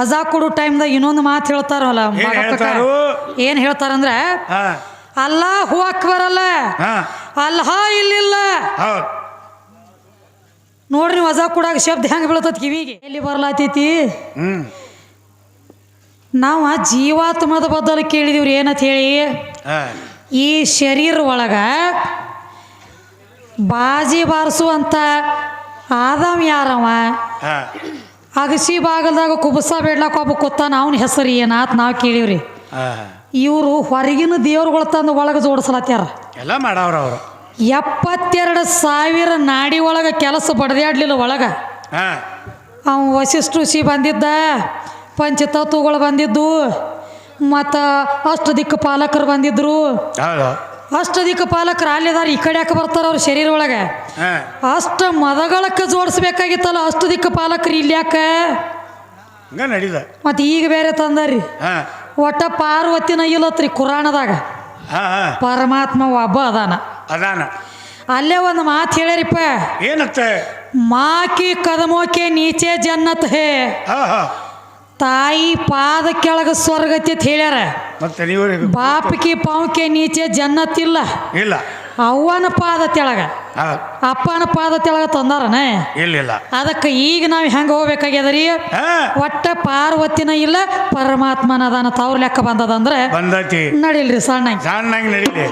ಅಜಾ ಕೊಡೋ ಟೈಮ್ದಾಗ ಇನ್ನೊಂದು ಮಾತು ಹೇಳ್ತಾರಲ್ಲ ಏನ್ ಬಾಗಪ್ಪಕ್ಕ. ಹೇಳ್ತಾರು? ಏನ್ ಹೇಳ್ತಾರಂದ್ರೆ ಅಲ್ಲ ಹೂ ಅಕ್ಬರಲ್ಲ. ಅಲ್ಲ ಇಲ್ಲಿಲ್ಲ. ನೋಡ್ರಿ ನೀವು ಅಜಾ ಕೊಡಾಗ ಶಬ್ದ ಹೆಂಗ್ ಬೀಳ್ತದ ಕಿವಿಗೆ. ಎಲ್ಲಿ ಬರ್ಲಾತೈತಿ? ನಾವ ಜೀವಾತ್ಮದ ಬದಲು ಕೇಳಿದಿವ್ರಿ ಏನಂತ ಹೇಳಿ? ಈ ಶರೀರ ಒಳಗ ಬಾಜಿ ಬಾರಿಸುವಂತ ಆದಾಮ್ ಯಾರವ? ಅಗಸಿ ಬಾಗಲ್ದಾಗ ಕುಬಸ ಬೇಡ್ಲಾಕ ಒಬ್ಬ ಕೂತಾನ ಅವನ ಹೆಸರು ಏನಾತ್ ನಾವು ಕೇಳಿವ್ರಿ. ಇವರು ಹೊರಗಿನ ದೇವ್ರುಗಳ ತಂದು ಒಳಗೆ ಜೋಡಿಸ್ಲತ್ಯಾರ. ಎಲ್ಲ ಮಾಡವ್ರ ಅವರು. ಎಪ್ಪತ್ತೆರಡು ಸಾವಿರ ನಾಡಿ ಒಳಗೆ ಕೆಲಸ ಬಡದಾಡ್ಲಿಲ್ಲ ಒಳಗೆ. ಅವ್ ವಸಿಷ್ಠ ಋಷಿ ಬಂದಿದ್ದ ಪಂಚತತ್ವಗಳು ಬಂದಿದ್ದು ಮತ್ತು ಅಷ್ಟು ದಿಕ್ಕು ಪಾಲಕರು ಬಂದಿದ್ರು. ಹೌದು ಅಷ್ಟು ದಿಕ್ಕು ಪಾಲಕರು ಅಲ್ಲಿದಾರ ಈ ಕಡೆ ಯಾಕೆ ಬರ್ತಾರ ಅವ್ರ ಶರೀರ ಒಳಗೆ? ಅಷ್ಟ ಮದಗಳಕ್ಕೆ ಜೋಡಿಸ್ಬೇಕಾಗಿತ್ತಲ್ಲ ಅಷ್ಟು ದಿಕ್ಕು ಪಾಲಕರು ಇಲ್ಲಿ ಯಾಕೆ? ನಡೀದ. ಮತ್ತು ಈಗ ಬೇರೆ ತಂದಾರಿ. ಒಟ್ಟ ಪಾರ್ವತಿನ ಇಲ್ಲತ್ರಿ ಕುರಾಣದಾಗ. ಪರಮಾತ್ಮ ಒಬ್ಬ ಅದಾನ. ಅದಾನ. ಅಲ್ಲೇ ಒಂದು ಮಾತು ಹೇಳಿರಿಪ್ಪ ಏನತ್ತೆ? ಮಾಕಿ ಕದಮೋಕೆ ನೀಚೆ ಜನ್ನತ್ ಹಾ. ತಾಯಿ ಪಾದ ಕೆಳಗ ಸ್ವರ್ಗತಿ ಅಂತ ಹೇಳ್ಯಾರ. ಮತ್ತೆ ನೀವೇ ಬಾಪಕಿ ಪಾವಕೆ ನೀಚೆ ಜನ್ನತ್ತಿಲ್ಲ. ಇಲ್ಲ. ಅವ್ವನ ಪಾದ ತೆಳಗ. ಅಪ್ಪನ ಪಾದ ತೆಳಗ ತಂದಾರನ. ಇಲ್ಲ ಅದಕ್ಕೆ ಈಗ ನಾವು ಹೆಂಗೆ ಹೋಗ್ಬೇಕಾಗ್ಯದ್ರಿ? ಒಟ್ಟ ಪಾರ್ವತಿನ ಇಲ್ಲ ಪರಮಾತ್ಮನ ಅದಾನ ತವ್ರ ಲೆಕ್ಕ ಬಂದದಂದ್ರೆ ನಡೀಲ್ರಿ ನಡಿಲ್ರಿ ಸಣ್ಣ ಸಣ್ಣ ನಡೀಲಿ.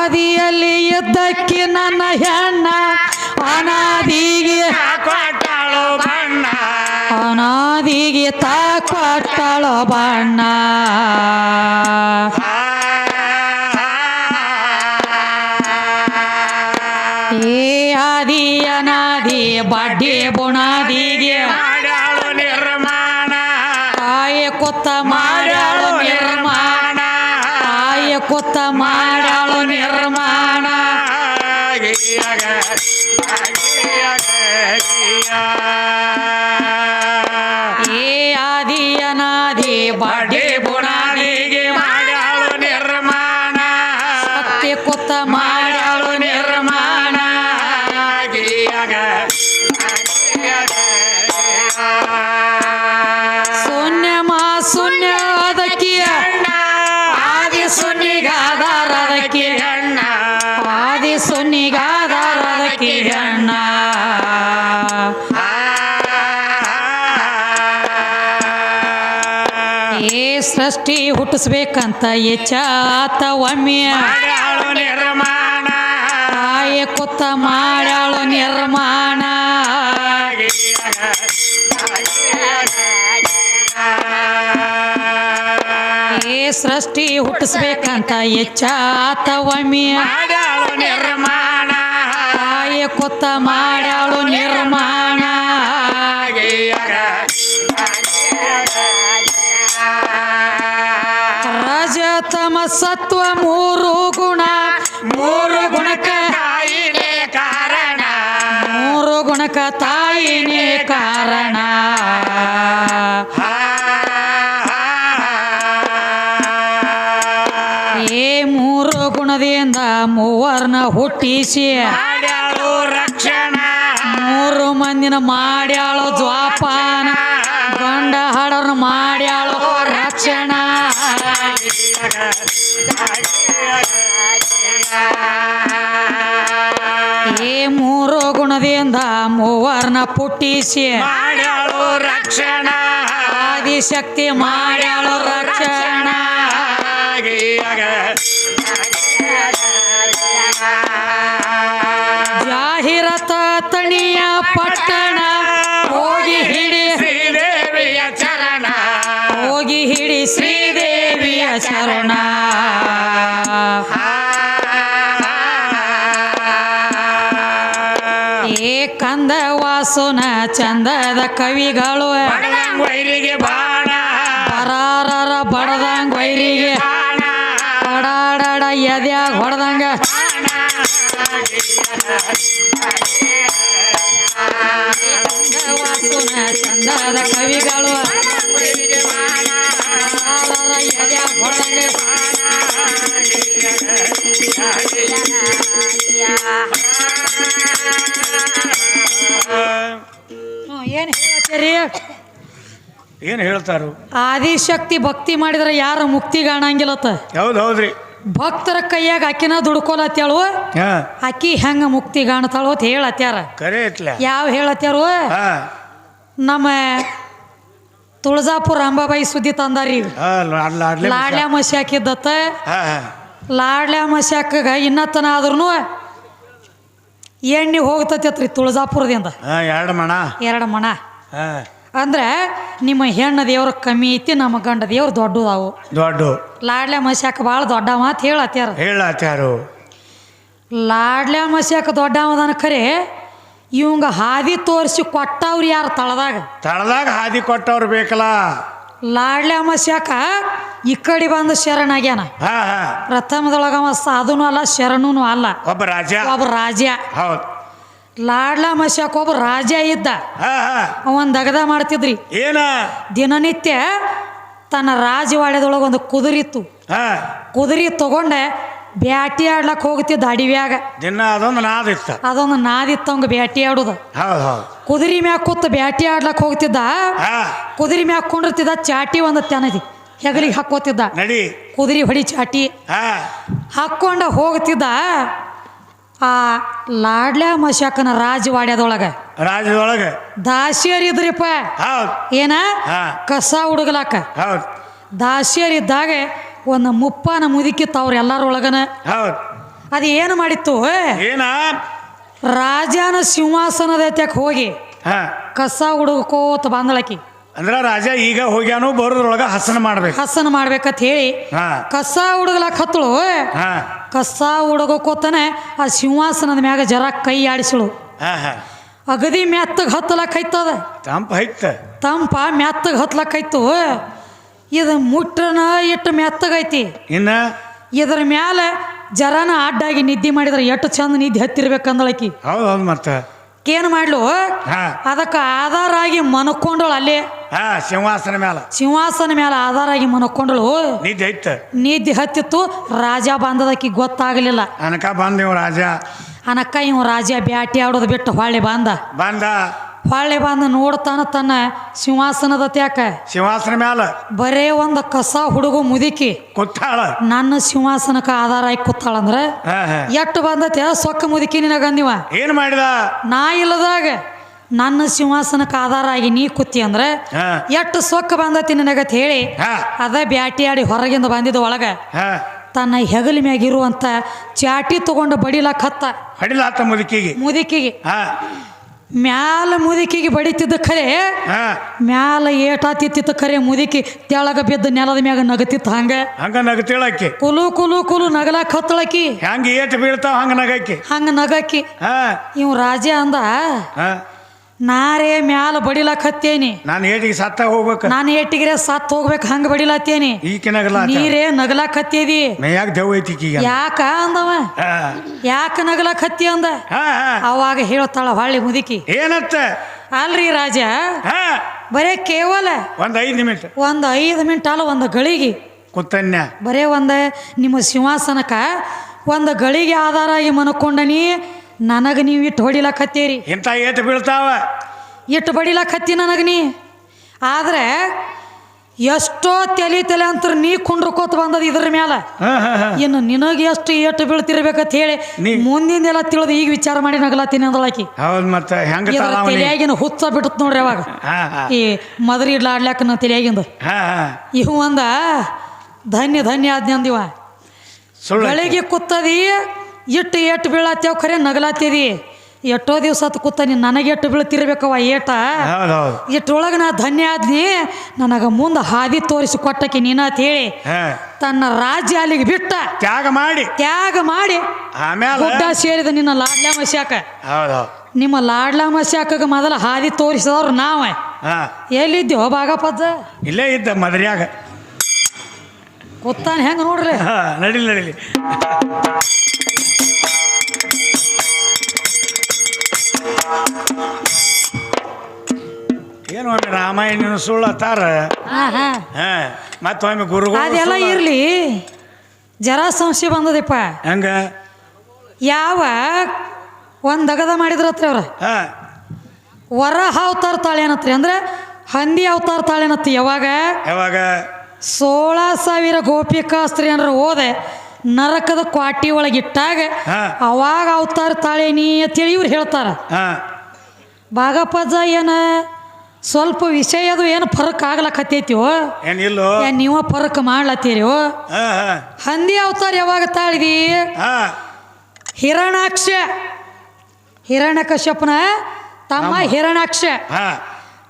ಆದಿಯಲ್ಲಿ ಯುದ್ಧಕ್ಕೆ ನನ್ನ ಹೆಣ್ಣ. ಅನಾದಿಗೆ ಕೊಟ್ಟಳು ಬಣ್ಣ. ಅನಾದಿಗೆ ತಾ ಕೊಟ್ಟಳು ಬಣ್ಣ ಏ ಆದಿ ಅನಾದಿ ಬಡ್ಡಿ ಬುಣಾದಿಗೆ ಸೃಷ್ಟಿ ಹುಟ್ಟಿಸ್ಬೇಕಂತ ಎಚ್ಚಾತ ಒಮ್ಮೆ. ತಾಯ ಕೊತ್ತ ಮಾಡ್ಯಾಳು ನಿರ್ಮಾಣ. ಏ ಸೃಷ್ಟಿ ಹುಟ್ಟಿಸ್ಬೇಕಂತ ಎಚ್ಚಾತ ಒಮ್ಮೆ. ತಾಯ ಕೊತ್ತ ಮಾಡ್ಯಾಳು ನಿರ್ಮಾಣ. ರಜತಮ ಸತ್ವ ಮೂರು ಗುಣ. ಮೂರು ಗುಣಕ ತಾಯಿನೇ ಕಾರಣ. ಮೂರು ಗುಣಕ ತಾಯಿನೇ ಕಾರಣ. ಏ ಮೂರು ಗುಣದಿಂದ ಮೂವರ್ನ ಹುಟ್ಟಿಸಿ. ರಕ್ಷಣಾ. ಮೂರು ಮಂದಿನ ಮಾಡ್ಯಾಳು ಜ್ವಾಪಾನ. ಗಂಡ ಹಾಡೋರ್ನ ಮಾಡ್ಯಾಳು ರಕ್ಷಣಾ. ಏ ಮೂರು ಗುಣದಿಂದ ಮೂವರ್ನ ಪುಟ್ಟಿಸಿ. ಮಾಡ್ಯಾಳು ರಕ್ಷಣ. ಆದಿಶಕ್ತಿ ಮಾಡ್ಯಾಳು ರಕ್ಷಣ. ಜಾಹಿರತ ತಣಿಯ ಪಟ್ಟಣ ಶರಣ ಏ ಕಂದ ವಾಸುನ ಚಂದದ ಕವಿಗಳು. ವೈರಿಗೆ ಬಾಣ. ಬರಾರರ ಬಡದಂಗ ವೈರಿಗೆ ಬಡಾಡಡ ಎದ್ಯಾಗ ಹೊಡೆದಂಗ. ವಾಸುನ ಚಂದದ ಕವಿಗಳು ಏನು ಹೇಳ್ತೀರಿ? ಏನು ಹೇಳ್ತಾರು? ಆದಿಶಕ್ತಿ ಭಕ್ತಿ ಮಾಡಿದ್ರೆ ಯಾರು ಮುಕ್ತಿ ಕಾಣಂಗಿಲ್ಲತ್ತ? ಹೌದು ಹೌದ್ರಿ. ಭಕ್ತರ ಕೈಯಾಗ ಆಕಿನ ದುಡ್ಕೊಲತ್ಯಾಳು ಆಕಿ ಹೆಂಗ ಮುಕ್ತಿ ಕಾಣ್ತಾಳು ಅಂತ ಹೇಳತ್ಯಾರ ಯಾವ ಹೇಳತ್ಯಾರು ನಮ್ಮ ತುಳಜಾಪುರ ಅಂಬಾಬಾಯಿ ಸುದ್ದಿ ತಂದಾರಿ ಈಗ ಮಸಿ ಹಾಕಿದ್ದತ್ತ ಲಾಡ್ಲ್ಯಾ ಮಸಿ ಹಾಕಾಗ ಲಾಡ್ಲ್ಯಾ ಇನ್ನತ್ತನ ಆದ್ರೂ ಎಣ್ಣೆ ಹೋಗ್ತೈತಿ ತುಳಜಾಪುರದಿಂದ. ಎರಡು ಮಣ. ಎರಡು ಮಣ. ಹಾ. ಅಂದ್ರೆ ನಿಮ್ಮ ಹೆಣ್ಣು ದೇವ್ರ ಕಮ್ಮಿ ಐತಿ ನಮ್ಮ ಗಂಡ ದೇವ್ರು ದೊಡ್ಡದಾವು. ದೊಡ್ಡ. ಲಾಡ್ಲೆ ಮಸ್ಯಾಕ ಭಾಳ ದೊಡ್ಡ ಮಾತು ಹೇಳತ್ಯಾರ. ಹೇಳತ್ಯಾರು. ಲಾಡ್ಲೆ ಮಸ್ಯಾಕ ದೊಡ್ಡ ಅವದಾನ ಖರೆ ಇವಂಗ ಹಾದಿ ತೋರಿಸಿ ಕೊಟ್ಟವ್ರು ಯಾರು ತಳದಾಗ? ತಳದಾಗ ಹಾದಿ ಕೊಟ್ಟವ್ರು ಬೇಕಲ್ಲ. ಲಾಡ್ಲೆ ಮಸ್ಯಾಕ ಈ ಕಡೆ ಬಂದು ಶರಣಾಗ್ಯಾನ ಪ್ರಥಮದೊಳಗ ಅವ ಸಾಧುನು ಅಲ್ಲ ಶರಣನು ಅಲ್ಲ. ಒಬ್ಬ ರಾಜ. ಒಬ್ಬ ರಾಜ ಹೌದು. ಲಾಡ್ಲಾ ಮಸ್ಯಾಕ ಒಬ್ಬ ರಾಜ ಇದ್ದ. ಅವನ್ ದಗದ ಮಾಡ್ತಿದ್ರಿ. ಏನ? ದಿನನಿತ್ಯ ತನ್ನ ರಾಜವಾಡ್ಯದೊಳಗೆ ಒಂದು ಕುದುರಿತ್ತು ಇತ್ತು. ಕುದುರೆ ತಗೊಂಡೆ ಬ್ಯಾಟಿ ಆಡ್ಲಕ್ ಹೋಗ್ತಿದ್ದ ಅಡಿವ್ಯಾಗ. ದಿನ ಅದೊಂದು ನಾದಿತ್ತ ಅದೊಂದು ನಾದಿತ್ತವಂಗ ಬ್ಯಾಟಿ ಆಡುದ. ಕುದುರಿ ಮ್ಯಾಗ ಕೂತ್ ಬ್ಯಾಟಿ ಆಡ್ಲಕ್ ಹೋಗ್ತಿದ್ದ. ಕುದುರಿ ಮ್ಯಾಗ ಕುಂಡಿರ್ತಿದ್ದ ಚಾಟಿ ಒಂದು ತೆನದಿ. ಹೆಗಲಿಗೆ ಹಾಕೋತಿದ್ದ ನಡಿ. ಕುದುರೆ ಹೊಡಿ ಚಾಟಿ. ಹಾಕೊಂಡ ಹೋಗ್ತಿದ್ದ. ಆ ಲಾಡ್ಲ ಮಶಾಕನ ರಾಜವಾಡ್ಯದೊಳಗೆ. ರಾಜ್ಯದೊಳಗೆ. ದಾಸಿಯರಿದ್ರಿಪ್ಪ. ಹೌದು. ಏನ? ಕಸ ಹುಡುಗಲಾಕ. ಹೌದು. ದಾಸಿಯರಿದ್ದಾಗ ಒಂದು ಮುಪ್ಪನ ಮುದುಕಿತ್ತು ಅವ್ರ ಎಲ್ಲರೊಳಗನ. ಹೌದು. ಅದು ಏನು ಮಾಡಿತ್ತು? ಏನ? ರಾಜನ ಸಿಂಹಾಸನದ ಹೋಗಿ ಕಸ ಹುಡುಕೋತ ಬಂದಳಕಿ. ಅಂದ್ರ ರಾಜ ಈಗ ಹೋಗ್ಯಾನು ಬರೋದ್ರೊಳಗ ಹಸನ ಮಾಡ್ಬೇಕು. ಹಸನ ಮಾಡ್ಬೇಕಂತ ಹೇಳಿ ಹಾ. ಕಸ ಹುಡುಗಲಾಕ ಹತ್ತಳು. ಹಾ. ಕಸ ಹುಡುಗೋಕೋತನೆ ಆ ಸಿಂಹಾಸನದ ಮ್ಯಾಗ ಜರ ಕೈ ಆಡಿಸಳು. ಹಾ ಹಾ. ಅಗದಿ ಮೆತ್ತಗೆ ಹತ್ತಲಕ್ಕೈತದ ತಂಪ ಐತ ತಂಪ ಮೆತ್ತಗೆ ಹತ್ಲಕ್ಕೈತು ಇದು ಮುಟ್ರನ ಎಷ್ಟು ಮೆತ್ತಗೈತಿ ಇನ್ನ? ಇದ್ರ ಮ್ಯಾಲ ಜರನ ಅಡ್ಡಾಗಿ ನಿದ್ದೆ ಮಾಡಿದ್ರೆ ಎಷ್ಟು ಚಂದ ನಿದ್ದೆ ಹತ್ತಿರ್ಬೇಕಂದಳಕಿ ಹೌದು ಹೌದು ಮತ್ತ. ಏನು ಮಾಡ್ಲು? ಹಾ. ಅದಕ್ಕೆ ಆಧಾರ ಆಗಿ ಮನಕೊಂಡಳು ಅಲ್ಲಿ. ಹಾ ಸಿಂಹಾಸನ ಮ್ಯಾಲ. ಸಿಂಹಾಸನ ಮೇಲೆ ಆಧಾರ ಆಗಿ ಮನಕೊಂಡಳು. ನಿದ್ದೆ ಐತ ನಿದ್ದೆ ಹತ್ತಿತ್ತು. ರಾಜ ಬಂದದಕ್ಕೆ ಗೊತ್ತಾಗಲಿಲ್ಲ. ಅನಕ ಬಂದೇವ್ ರಾಜ. ಅನಕ ಇವ್ ರಾಜ ಬ್ಯಾಟಿ ಆಡೋದು ಬಿಟ್ಟು ಹೊಳ್ಳಿ ಬಂದ. ಬಂದ. ಹೊಳ್ಳಿ ಬಂದು ನೋಡ್ತಾನ ತನ್ನ ಸಿಂಹಾಸನದ ತ್ಯಾಕ. ಸಿಂಹಾಸನ ಮ್ಯಾಲ ಬರೇ ಒಂದು ಕಸ ಹುಡುಗು ಮುದುಕಿ. ಕೂತಾಳ. ನನ್ನ ಸಿಂಹಾಸನಕ್ಕೆ ಆಧಾರ ಆಗಿ ಕೂತಾಳಂದ್ರ? ಹಾ ಹಾ. ಎಟ್ಟು ಬಂದತೆ ಸೊಕ್ಕ ಮುದುಕಿ ನಿನಗಂದಿವ ಏನ್ ಮಾಡಿದ? ನಾ ಇಲ್ಲದಾಗ ನನ್ನ ಸಿಂಹಾಸನಕ್ಕೆ ಆಧಾರ ಆಗಿ ನೀ ಕುತ್ತಿ ಅಂದ್ರೆ? ಎಷ್ಟು ಸೊಕ್ಕ ಬಂದತಿ ನಿನಗತ್ ಹೇಳಿ? ಅದ ಬ್ಯಾಟಿ ಆಡಿ ಹೊರಗಿಂದ ಬಂದಿದ್ದ ಒಳಗ ತನ್ನ ಹೆಗಲ ಮ್ಯಾಗಿರುವಂತ ಚಾಟಿ ತಗೊಂಡು ಬಡಿಲಕ್ಕ ಹತ್ತ. ಹಡಿಲಾತ ಮುದುಕಿಗೆ. ಮುದುಕಿಗೆ. ಮ್ಯಾಲ ಮುದುಕಿಗೆ ಬಡಿತಿದ್ದ ಖರೆ ಹಾ. ಮ್ಯಾಲ ಏಟಾತಿತ್ತಿತ್ತು ಖರೆ ಮುದುಕಿ ತೆಳಗ ಬಿದ್ದ ನೆಲದ ಮ್ಯಾಗ ನಗತಿತ್ತು ಹಂಗ. ಹಂಗ ನಗತಿಳಕ್ಕೆ. ಕುಲು ಕುಲು ಕುಲು ನಗಲಾಕ ಹತ್ತಳಕಿ ಹಂಗ ಏಟ್ ಬೀಳ್ತಾವ ಹಂಗ ನಗಕ್ಕೆ. ಹಂಗ ನಗಕ್ಕಿ. ಹಾ. ಇವ್ ರಾಜ ಅಂದ ಹಾ. ನಾರೇ ಮ್ಯಾಲ ಬಡಿಲಕತ್ತೇನಿ. ನಾನು ಏಟಿಗೆ ಸತ್ತ ಹೋಗ್ಬೇಕು. ನಾನು ಏಟಿಗೆ ಸತ್ ಹೋಗ್ಬೇಕು ಹಂಗ ಬಡಿಲತ್ತೇನಿ. ಈಕೆ ನಗಲ ನೀರೇ ನಗಲಾಕ ಹತ್ತೇದಿ ಮೇಯಾಗ ದೆವ್ ಐತಿ ಯಾಕ ಅಂದವ? ಯಾಕ ನಗಲಾಕ ಹತ್ತಿ ಅಂದ ಅವಾಗ ಹೇಳ್ತಾಳ ಹೊಳ್ಳಿ ಮುದುಕಿ. ಏನತ್ತ? ಅಲ್ರಿ ರಾಜ? ಹಾ. ಬರೇ ಕೇವಲ ಒಂದ್ ಐದು ನಿಮಿಷ. ಒಂದು ಐದು ಮಿನಿಟ್ ಅಲ್ಲ ಒಂದು ಗಳಿಗೆ. ಕುತ್ತನ್ಯ ಬರೇ ಒಂದು ನಿಮ್ಮ ಸಿಂಹಾಸನಕ್ಕೆ ಒಂದು ಗಳಿಗೆ ಆಧಾರ ಆಗಿ ಮನಕೊಂಡನಿ. ನನಗೆ ನೀವು ಇಟ್ಟು ಹೊಡಿಲಕತ್ತೀರಿ. ಇಂಥ ಏಟು ಬೀಳ್ತಾವ? ಇಟ್ಟು ಬಡಿಲಕತ್ತಿ ನನಗೆ ನೀ. ಆದರೆ ಎಷ್ಟೋ ತಲೆ ತಲೆ ಅಂತ ನೀ ಕುಂಡ್ರಕೋತ ಬಂದದ ಇದ್ರ ಮೇಲೆ ಇನ್ನು ನಿನಗೆ ಎಷ್ಟು ಏಟು ಬೀಳ್ತಿರ್ಬೇಕಂತ ಹೇಳಿ ನೀ- ಎಲ್ಲ ತಿಳಿದು ಈಗ ವಿಚಾರ ಮಾಡಿ ನಗಲ ಅಂದಳಾಕಿ. ಇದ್ರ ತಲಾವಣಿ ತಲೆಯಾಗಿನ ಹುಚ್ಚ ಬಿಡುತ್ತ ನೋಡ್ರಿ ಅವಾಗ. ಈ ಮದ್ರಿ ಇಡ್ಲಾಡ್ಲಾಕ ನಾ ತಲೆಯಾಗಿಂದು. ಇವು ಒಂದ ಧನ್ಯ ಧನ್ಯ ಆಜ್ಞೆ ಅಂದಿವ. ಸುಳ್ಳು ಗಳಿಗೆ ಕೂತದಿ ಇಟ್ಟು ಎಟ್ಟು ಬೀಳತ್ತೇವ್ ಖರೆ ನಗಲಾತೀರಿ ಎಷ್ಟೋ ದಿವಸ ಅದು ಕೂತ ನೀನು ನನಗೆ ಎಟ್ಟು ಬೀಳ್ತಿರ್ಬೇಕವ ಏಟ? ಇಟ್ಟೊಳಗೆ ನಾ ಧನ್ಯ ಆದ್ನಿ ನನಗೆ ಮುಂದೆ ಹಾದಿ ತೋರಿಸಿ ಕೊಟ್ಟಕ್ಕೆ ನೀನ ಅಂತ ಹೇಳಿ ತನ್ನ ರಾಜ್ಯ ಅಲ್ಲಿಗೆ ಬಿಟ್ಟ. ತ್ಯಾಗ ಮಾಡಿ. ತ್ಯಾಗ ಮಾಡಿ. ಗುಡ್ಡ ಸೇರಿದ ನಿನ್ನ ಲಾಡ್ಲಾ ಮಸ್ಯಾಕ. ನಿಮ್ಮ ಲಾಡ್ಲಾ ಮಸ್ಯಾಕಗ ಮೊದಲ ಹಾದಿ ತೋರಿಸಿದವ್ರು ನಾವ. ಹಾ. ಎಲ್ಲಿದ್ದೀವೋ ಭಾಗಪದ್ದ? ಇಲ್ಲೇ ಇದ್ದ ಮದ್ರ್ಯಾಗ. ಕೂತಾನೆ ಹೆಂಗೆ ನೋಡ್ರಿ? ಹಾ ನಡಿಲಿ ನಡಿಲಿ. ಏನು ಒಮ್ಮೆ ರಾಮಾಯಣ ಸುಳ್ಳತ್ತಾರ ಹಾ ಮತ್ತೊಮ್ಮೆ ಗುರುಗಳು ಅದೆಲ್ಲ ಇರಲಿ. ಜರ ಸಂಶಯ ಬಂದದಪ್ಪ. ಹಂಗ? ಯಾವ ಒಂದು ದಗದ ಮಾಡಿದ್ರತ್ರಿ ಅವ್ರ? ಹಾ. ವರ ಅವತಾರ ತಾಳೇನತ್ರಿ ಅಂದ್ರೆ ಹಂದಿ ಅವತಾರ ತಾಳೇನತ್ತಿ ಯಾವಾಗ? ಯಾವಾಗ? ಸೋಳ ಸಾವಿರ ಗೋಪಿಕಾಸ್ತ್ರಿ ಅಂದ್ರೆ ಓದೆ ನರಕದ ಕ್ವಾಟಿ ಒಳಗಿಟ್ಟಾಗ ಹಾ. ಅವಾಗ ಅವತಾರ ತಾಳೇನಿ ಅಂತೇಳಿ ಇವ್ರು ಹೇಳ್ತಾರ. ಹಾ. ಭಾಗಪಜ ಏನ ಸ್ವಲ್ಪ ವಿಷಯದು ಏನು ಫರಕ್ ಆಗ್ಲಕತ್ತೈತಿವೋ? ಏನಿಲ್ಲೋ ಏನ್ ನೀವ ಫರಕ್ ಮಾಡ್ಲತ್ತೀರಿವೋ? ಹಂದಿ ಅವತಾರ ಯಾವಾಗ ತಾಳಿದಿ? ಹಿರಣಾಕ್ಷ. ಹಿರಣ್ಯಕಶ್ಯಪನ ತಮ್ಮ ಹಿರಣಾಕ್ಷ.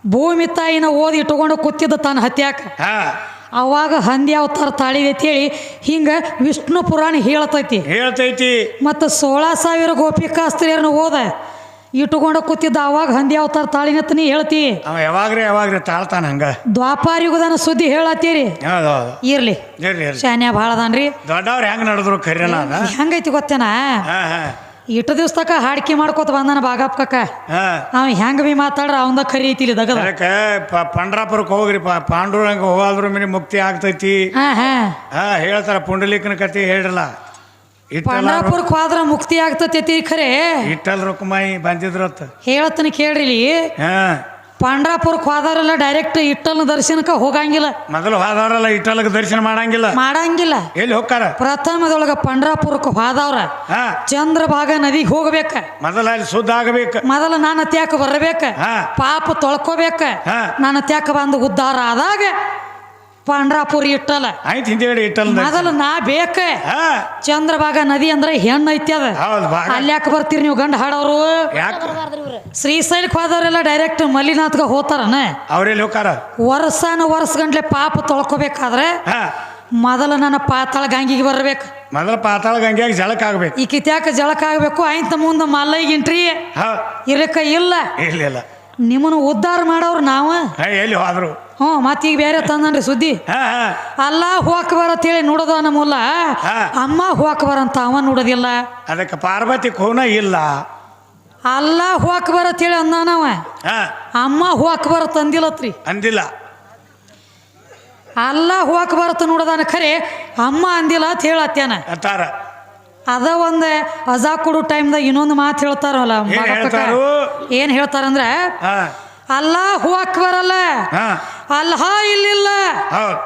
ಭೂಮಿ ತಾಯಿನ ಓದಿ ಇಟ್ಕೊಂಡು ಕೂತಿದ್ದ ತಾನು ಹತ್ಯಾಕ. ಅವಾಗ ಹಂದಿ ಅವತಾರ ತಾಳಿದೆ ಹೇಳಿ ಹಿಂಗ ವಿಷ್ಣು ಪುರಾಣ ಹೇಳ್ತೈತಿ. ಹೇಳ್ತೈತಿ. ಮತ್ತು ಸೋಳ ಸಾವಿರ ಗೋಪಿಕಾಸ್ತ್ರೀಯರನ್ನ ಓದ. ಇಟ್ಕೊಂಡು ಕೂತಿದ್ದ ಅವಾಗ ಹಂದಿ ಅವತಾರ ತಾಳಿನತ್ತ ನೀ ಹೇಳ್ತಿ. ಅವ ಯಾವಾಗ್ರಿ ಯಾವಾಗ್ರಿ ತಾಳ್ತಾನ ಹಂಗ. ದ್ವಾಪಾರಯುಗದನ ಸುದ್ದಿ ಹೇಳತ್ತೀರಿ? ಇರ್ಲಿ. ಇರ್ಲಿ ಇರ್ಲಿ. ಶಾನ್ಯ ಭಾಳ ಅದಾನ್ರಿ. ದೊಡ್ಡವ್ರು ಹೆಂಗ್ ನಡೆದ್ರು ಕರಿ ಹೆಂಗೈತಿ ಗೊತ್ತೇನ? ಹಾ ಹಾ. ಇಟ್ಟು ದಿವ್ಸ ತಕ ಹಾಡ್ಕಿ ಮಾಡ್ಕೋತ ಬಂದಾನ ಬಾಗಪ್ಪಕ್ಕ ಹಾ. ಅವ ಹೆಂಗ ಬಿ ಮಾತಾಡ್ರ ಅವಂದ ಕರಿ ಐತಿಲಿ ದಗದ. ಅದಕ್ಕೆ ಪಂಡ್ರಾಪುರಕ್ಕೆ ಹೋಗ್ರಿ ಪಾ ಪಾಂಡುರಂಗ ಹೋಗಾದ್ರು ಮೇಲೆ ಮುಕ್ತಿ ಆಗ್ತೈತಿ. ಹಾ ಹೇಳ್ತಾರ ಪುಂಡಲೀಕನ ಕತಿ ಹೇಳ್ರಲ್ಲ. ಇಟ್ಟಲ್ಲ ಕ್ವಾದ್ರ ಹೋದ್ರ ಮುಕ್ತಿ ಆಗ್ತತಿ ಖರೆ. ಇಟ್ಟಲ್ ರುಕ್ಮಾಯಿ ಬಂದಿದ್ರತ್ತ ಹೇಳತ್ತನ ಕೇಳ್ರಿ ಪಾಂಡ್ರಾಪುರಕ್ಕೆ ಹೋದಾರೆಲ್ಲ ಡೈರೆಕ್ಟ್ ಇಟ್ಟಲ್ನ ದರ್ಶನಕ್ಕೆ ಹೋಗಂಗಿಲ್ಲ. ಮೊದಲು ಹೋದಾರಲ್ಲ ಇಟ್ಟಲ್ಗೆ ದರ್ಶನ ಮಾಡಂಗಿಲ್ಲ. ಮಾಡಂಗಿಲ್ಲ. ಎಲ್ಲಿ ಹೋಗ್ತಾರ ಪ್ರಥಮದೊಳಗ ಪಂಡ್ರಾಪುರಕ್ಕೆ ಹೋದವ್ರ ಹಾ. ಚಂದ್ರಭಾಗ ನದಿಗೆ ಹೋಗ್ಬೇಕ. ಮೊದಲ ಅಲ್ಲಿ ಶುದ್ಧ ಆಗಬೇಕು. ಮೊದಲ ನಾನು ತ್ಯಾಕ ಬರ್ಬೇಕ ಪಾಪ ತೊಳ್ಕೋಬೇಕ. ನಾನು ತ್ಯಾಕ ಬಂದು ಉದ್ಧಾರ ಆದಾಗ ಪಾಂಡ್ರಾಪುರ ಇಟ್ಟಲ್ಲ. ಆಯ್ತು ಹಿಂದೆ ಇಟ್ಟಲ್ಲ ಮೊದಲು ನಾ ಬೇಕ. ಚಂದ್ರಭಾಗ ನದಿ ಅಂದ್ರೆ ಹೆಣ್ಣು ಐತಿ ಅದ. ಅಲ್ಲಿ ಯಾಕೆ ಬರ್ತೀರಿ ನೀವು ಗಂಡ ಹಾಡೋರು? ಯಾಕೆ? ಶ್ರೀಶೈಲಕ್ಕೆ ಹೋದವರೆಲ್ಲ ಡೈರೆಕ್ಟ್ ಮಲ್ಲಿನಾಥ್ಗೆ ಹೋತಾರನ ಅವ್ರೆಲ್ಲಿ ಹೋಗಾರ ವರ್ಷನ ವರ್ಷ ಗಂಟ್ಲೆ ಪಾಪ ತೊಳ್ಕೊಬೇಕಾದ್ರೆ ಹಾ. ಮೊದಲು ನನ್ನ ಪಾತಾಳ ಗಂಗಿಗೆ ಬರ್ಬೇಕು. ಮೊದಲ ಪಾತಾಳ ಗಂಗೆಯಾಗ ಜಳಕ ಆಗ್ಬೇಕು. ಈ ಕಿತ್ಯಾಕ ಜಳಕ ಆಗ್ಬೇಕು ಆಯ್ತ ಮುಂದೆ ಮಲ್ಲೈಗಿಂಟ್ರಿ ಹಾ ಇರಕ ಇಲ್ಲ. ಇಲ್ಲ ಇಲ್ಲ. ನಿಮ್ಮನ್ನು ಉದ್ಧಾರ ಮಾಡೋರು ನಾವು. ಎಲ್ಲಿ ಹೋದ್ರು? ಹ್ಞೂ ಮತ್ತೀಗ ಬೇರೆ ತಂದನ್ರಿ ಸುದ್ದಿ. ಅಲ್ಲ ಹೋಕ್ ಬರತ್ತೇಳಿ ನೋಡೋದ ನಮ್ಮಲ್ಲ. ಅಮ್ಮ ಹೋಕ್ ಬರಂತ ಅವ ನೋಡೋದಿಲ್ಲ. ಅದಕ್ಕೆ ಪಾರ್ವತಿ ಕೋನ ಇಲ್ಲ. ಅಲ್ಲ ಹೋಕ್ ಬರತ್ತೇಳಿ ಅಂದಾನವ ಅಮ್ಮ ಹೋಕ್ ಬರತ್ತ ಅಂದಿಲ್ಲತ್ರಿ ಅಂದಿಲ್ಲ. ಅಲ್ಲ ಹೋಕ್ ಬರತ್ತ ನೋಡೋದಾನ ಖರೆ ಅಮ್ಮ ಅಂದಿಲ್ಲ ಅಂತ ಹೇಳತ್ತೇನ ಅಂತಾರ. ಅದ ಒಂದು ಅಜಾ ಕೊಡೋ ಟೈಮ್ದಾಗ ಇನ್ನೊಂದು ಮಾತು ಹೇಳ್ತಾರಲ್ಲ ಏನು ಹೇಳ್ತಾರಂದ್ರೆ ಅಲ್ಲ ಹೋಗಕ್ ಬರಲ್ಲ ಹಾ ಅಲ್ಲ ಇಲ್ಲಿಲ್ಲ ಹೌದು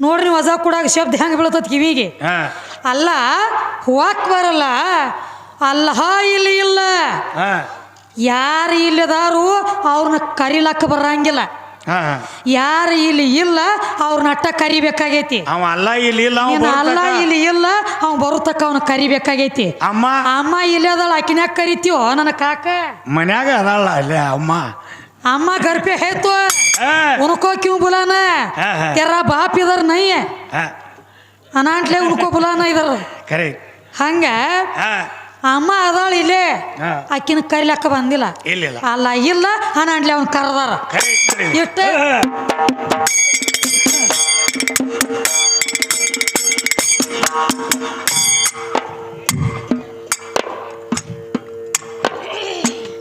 ನೋಡ್ರಿ ನೀವು ಅಜಾ ಕೊಡಾಗ ಶಬ್ದ ಹೆಂಗೆ ಬೀಳ್ತದ ಕಿವಿಗೆ. ಅಲ್ಲ ಹೂವಾಕ್ ಬರಲ್ಲ. ಅಲ್ಲ ಇಲ್ಲಿ ಇಲ್ಲ. ಯಾರು ಇಲ್ಲದಾರು ಅವ್ರನ್ನ ಕರಿಲಕ್ಕ ಬರಂಗಿಲ್ಲ. ಯಾರು ಇಲ್ಲಿ ಇಲ್ಲ ಅವ್ರನ್ನ ಅಟ್ಟ ಕರಿಬೇಕಾಗೈತಿ. ಅವ ಅಲ್ಲ ಇಲ್ಲಿ ಇಲ್ಲ ಅವ್ ನೀನು ಅಲ್ಲ ಇಲ್ಲಿ ಇಲ್ಲ ಅವ್ನು ಬರುತ್ತಕ್ಕ ಅವನ ಕರಿಬೇಕಾಗೈತಿ. ಅಮ್ಮ. ಅಮ್ಮ ಇಲ್ಲಿ ಅದಳ ಆಕಿನ್ಯಾಕ ಕರಿತೀವೋ ನನ್ನ ಕಾಕ? ಮನ್ಯಾಗ ಅದಲ್ಲ ಅಲ್ಲೇ ಅಮ್ಮ. ಅಮ್ಮ ಗರ್ಭೆ ಹೇತು ಹಾ. ಉನ್ಕೋ ಕ್ಯೂ ಬುಲಾನ. ಹಾ, है तेरा बाप इधर नहीं है ಅನಾಂಟ್ಲೆ ಉನ್ಕೋ ಬುಲಾನ ಇದರ. ಕರೆ ಹಂಗ ಅಮ್ಮ ಅದಾಳ ಇಲ್ಲೇ. ಆಕಿನ ಕರಿಲಕ್ಕ ಬಂದಿಲ್ಲ. ಇಲ್ಲ ಅಲ್ಲ ಇಲ್ಲ ಅನಾಂಟ್ಲೆ ಅವ್ನು ಕರೆದಾರ. ಕರೆ ಕರೆ. ಇಷ್ಟ ಹಾ.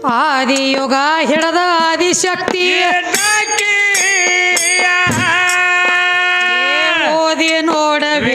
ಆದಿಯುಗ ಹಿಡದ ಆದಿಶಕ್ತಿ. ಓದಿ ನೋಡಬೇ